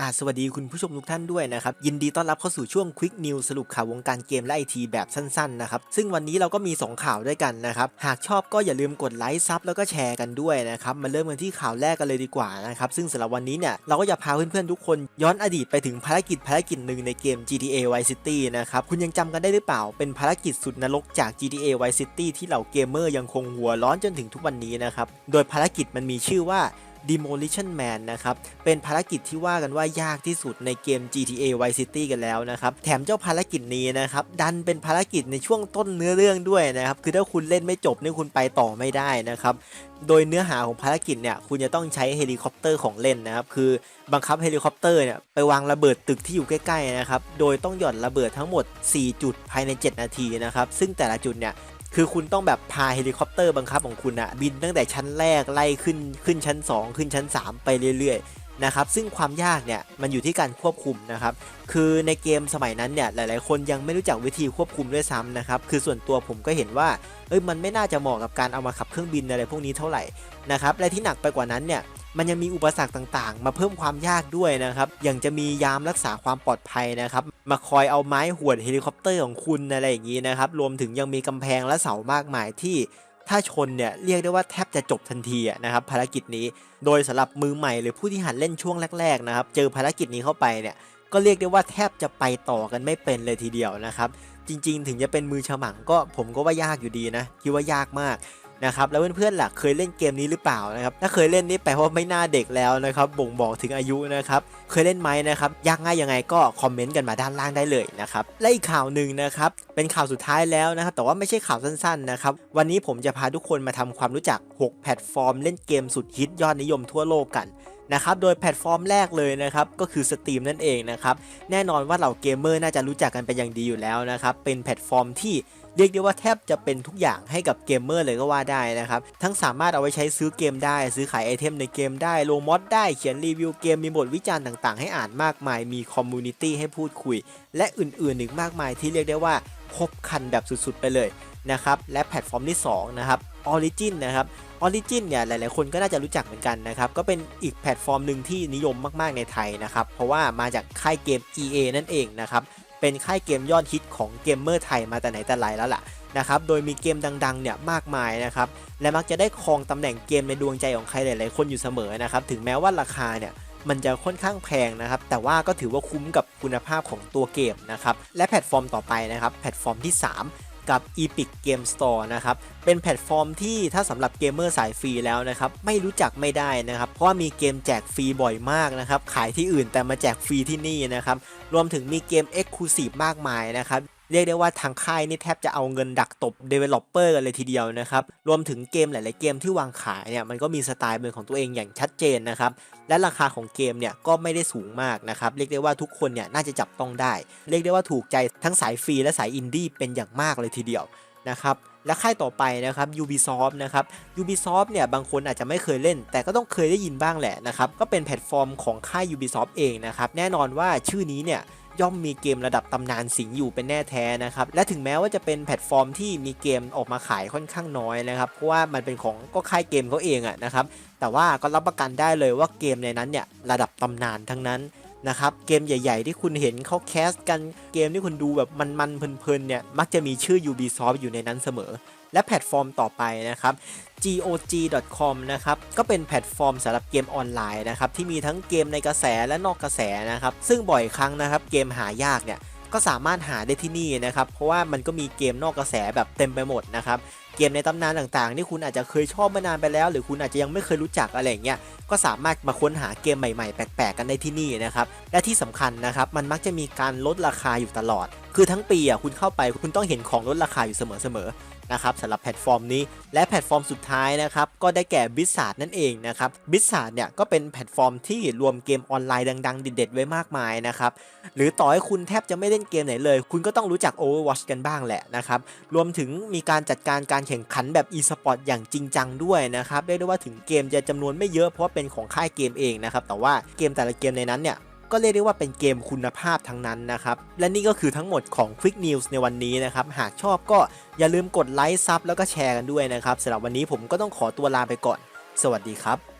อ่าสวัสดีคุณผู้ชมทุกท่านด้วยนะครับ ยินดีต้อนรับเข้าสู่ช่วง Quick News สรุปข่าววงการเกมและไอทีแบบสั้นๆนะครับ ซึ่งวันนี้เราก็มี 2 ข่าวด้วยกันนะครับ หากชอบก็อย่าลืมกดไลค์ซับแล้วก็แชร์กันด้วยนะครับ มาเริ่มกันที่ข่าวแรกกันเลยดีกว่านะครับ ซึ่งสำหรับวันนี้เนี่ยเราก็จะพาเพื่อนๆทุกคนย้อนอดีตไปถึงภารกิจภารกิจหนึ่งในเกม GTA Vice City นะครับ คุณยังจำกันได้หรือเปล่า เป็นภารกิจสุดนรกจาก GTA Vice City ที่เหล่าเกมเมอร์ยังคงหัวร้อนจนถึงทุกวันนี้นะครับ โดยภารกิจมันมีชื่อว่า Demolition Man นะครับ เป็นภารกิจที่ว่ากันว่ายากที่สุดในเกม GTA Vice City กันแล้วนะครับ แถมเจ้าภารกิจนี้นะครับ ดันเป็นภารกิจในช่วงต้นเนื้อเรื่องด้วยนะครับ คือถ้าคุณเล่นไม่จบนี่คุณไปต่อไม่ได้นะครับโดยเนื้อหาของภารกิจเนี่ยคุณจะต้องใช้เฮลิคอปเตอร์ของเล่นนะครับ คือบังคับเฮลิคอปเตอร์เนี่ยไปวางระเบิดตึกที่อยู่ใกล้ๆนะครับ โดยต้องหย่อนระเบิดทั้งหมด 4 จุดภายใน 7 นาทีนะครับ ซึ่งแต่ละจุดเนี่ย คือคุณต้องแบบพาเฮลิคอปเตอร์บังคับของคุณอะบินตั้งแต่ชั้นแรกไล่ขึ้นขึ้นชั้น 2 ขึ้นชั้น 3 ไปเรื่อยๆนะครับซึ่งความยากเนี่ยมันอยู่ที่การควบคุมนะครับคือในเกมสมัยนั้นเนี่ยหลาย ๆ คนยังไม่รู้จักวิธีควบคุมด้วยซ้ำนะครับคือส่วนตัวผมก็เห็นว่าเอ้ยมันไม่น่าจะเหมาะกับการเอามาขับเครื่องบินอะไรพวกนี้เท่าไหร่นะครับและที่หนักไปกว่านั้นเนี่ยมันยังมีอุปสรรคต่างๆ มาเพิ่มความยากด้วยนะครับ อย่างจะมียามรักษาความปลอดภัยนะครับ มาคอยเอาไม้หวดเฮลิคอปเตอร์ของคุณอะไรอย่างนี้นะครับ รวมถึงยังมีกำแพงและเสามากมายที่ถ้าชนเนี่ยเรียกได้ว่าแทบจะจบทันทีนะครับภารกิจนี้ โดยสำหรับมือใหม่หรือผู้ที่หัดเล่นช่วงแรกๆนะครับ เจอภารกิจนี้เข้าไปเนี่ยก็เรียกได้ว่าแทบจะไปต่อกันไม่เป็นเลยทีเดียวนะครับ จริง ๆ ถึงจะเป็นมือฉมังก็ผมก็ว่ายากอยู่ดีนะคิดว่ายากมาก นะครับแล้วเพื่อนๆล่ะเคยเล่นเกมนี้หรือเปล่านะครับถ้าเคยเล่นนี่แปลว่าไม่น่าเด็กแล้วนะครับบ่งบอกถึงอายุนะครับเคยเล่นไหมนะครับยากง่ายยังไงก็คอมเมนต์กันมาด้านล่างได้เลยนะครับและอีกข่าวหนึ่งนะครับเป็นข่าวสุดท้ายแล้วนะครับแต่ว่าไม่ใช่ข่าวสั้นๆนะครับวันนี้ผมจะพาทุกคนมาทำความรู้จัก 6 แพลตฟอร์ม เล่นเกมสุดฮิตยอดนิยมทั่วโลกกัน นะครับโดยแพลตฟอร์มแรกเลยนะครับก็คือ Steam นั่นเองนะครับแน่นอนว่าเหล่าเกมเมอร์น่าจะรู้จักกันเป็นอย่างดีอยู่แล้วนะครับเป็นแพลตฟอร์มที่เรียกได้ว่าแทบจะเป็นทุกอย่างให้กับเกมเมอร์เลยก็ว่าได้นะครับ ทั้งสามารถเอาไว้ใช้ซื้อเกมได้ ซื้อขายไอเทมในเกมได้ลงมอดได้เขียนรีวิวเกมมีบทวิจารณ์ต่างๆ ให้อ่านมากมาย มีคอมมูนิตี้ให้พูดคุย และอื่นๆอีกมากมายที่เรียกได้ว่าครบครันแบบสุดๆไปเลยนะครับ และแพลตฟอร์มที่2นะครับ Origin นะครับ Origin เนี่ยหลายๆคนก็น่าจะรู้จักเหมือนกันนะครับ ก็เป็นอีกแพลตฟอร์มหนึ่งที่นิยมมากๆในไทยนะครับ เพราะว่ามาจากค่ายเกม EA นั่นเองนะครับ เป็นค่ายเกมยอดฮิตของเกมเมอร์ไทยมาแต่ไหนแต่ไรแล้วล่ะนะครับ โดยมีเกมดังๆเนี่ยมากมายนะครับ และมักจะได้ครองตำแหน่งเกมในดวงใจของใครหลายๆคนอยู่เสมอนะครับ ถึงแม้ว่าราคาเนี่ยมันจะค่อนข้างแพงนะครับ แต่ว่าก็ถือว่าคุ้มกับคุณภาพของตัวเกมนะครับ และแพลตฟอร์มต่อไปนะครับ แพลตฟอร์มที่ 3 กับ Epic Game Store นะครับ เป็นแพลตฟอร์มที่ถ้าสำหรับเกมเมอร์สายฟรีแล้วนะครับ ไม่รู้จักไม่ได้นะครับ เพราะว่ามีเกมแจกฟรีบ่อยมากนะครับ ขายที่อื่นแต่มาแจกฟรีที่นี่นะครับ รวมถึงมีเกม Exclusive มากมายนะครับ เรียกได้ว่าทางค่ายนี่แทบจะเอาเงินดักตบ Developer กันเลยทีเดียวนะครับ รวมถึงเกมหลาย ๆ เกมที่วางขายเนี่ยมันก็มีสไตล์เป็นของตัวเองอย่างชัดเจนนะครับ และราคาของเกมเนี่ยก็ไม่ได้สูงมากนะครับ เรียกได้ว่าทุกคนเนี่ยน่าจะจับต้องได้ เรียกได้ว่าถูกใจทั้งสายฟรีและสายอินดี้เป็นอย่างมากเลยทีเดียวนะครับและค่ายต่อไปนะครับ Ubisoft นะครับ Ubisoft เนี่ยบางคนอาจจะไม่เคยเล่น แต่ก็ต้องเคยได้ยินบ้างแหละนะครับ ก็เป็นแพลตฟอร์มของค่าย Ubisoft เองนะครับ แน่นอนว่าชื่อนี้เนี่ย ย่อมมีเกมระดับตำนานสิงอยู่เป็นแน่แท้นะครับ และถึงแม้ว่าจะเป็นแพลตฟอร์มที่มีเกมออกมาขายค่อนข้างน้อยนะครับ เพราะว่ามันเป็นของก็ค่ายเกมเขาเองอะนะครับ แต่ว่าก็รับประกันได้เลยว่าเกมในนั้นเนี่ยระดับตำนานทั้งนั้นนะครับเกมใหญ่ ๆ ที่คุณเห็นเขาแคสกันเกมที่คุณดูแบบมันๆเพลินๆเนี่ยมักจะมีชื่อ Ubisoft อยู่ในนั้นเสมอ และแพลตฟอร์มต่อไปนะครับ GOG.com นะครับก็เป็นแพลตฟอร์มสำหรับเกมออนไลน์นะครับที่มีทั้งเกมในกระแสและนอกกระแสนะครับซึ่งบ่อยครั้งนะครับเกมหายากเนี่ยก็สามารถหาได้ที่นี่นะครับ เพราะว่ามันก็มีเกมนอกกระแสแบบเต็มไปหมดนะครับ เกมในตำนานต่างๆที่คุณอาจจะเคยชอบมานานไปแล้ว หรือคุณอาจจะยังไม่เคยรู้จักอะไรเงี้ยก็สามารถมาค้นหาเกมใหม่ๆ แปลกๆกันได้ที่นี่นะครับและที่สำคัญนะครับมันมักจะมีการลดราคาอยู่ตลอด คือทั้งปีอะคุณเข้าไปคุณต้องเห็นของลดราคาอยู่เสมอๆนะครับสำหรับแพลตฟอร์มนี้และแพลตฟอร์มสุดท้ายนะครับก็ได้แก่บิ z ซ a r d นั่นเองนะครับบิ z ซ a r d เนี่ยก็เป็นแพลตฟอร์มที่รวมเกมออนไลน์ดังๆเด็ดๆไว้มากมายนะครับหรือต่อให้คุณแทบจะไม่เล่นเกมไหนเลย คุณก็ต้องรู้จัก Overwatch กันบ้างแหละนะครับรวมถึงมีการจัดการการแข่งขันแบบ e-sport อย่างจริงจังด้วยนะครับเรียกได้ว่าถึงเกมจะจำนวนไม่เยอะเพราะว่าเป็นของค่ายเกมเองนะครับแต่ว่าเกมแต่ละเกมในนั้นเนี่ยก็เรียกได้ว่าเป็นเกมคุณภาพทั้งนั้นนะครับ และนี่ก็คือทั้งหมดของ Quick News ในวันนี้นะครับ หากชอบก็อย่าลืมกดไลค์ซับแล้วก็แชร์กันด้วยนะครับสำหรับวันนี้ผมก็ต้องขอตัวลาไปก่อน สวัสดีครับ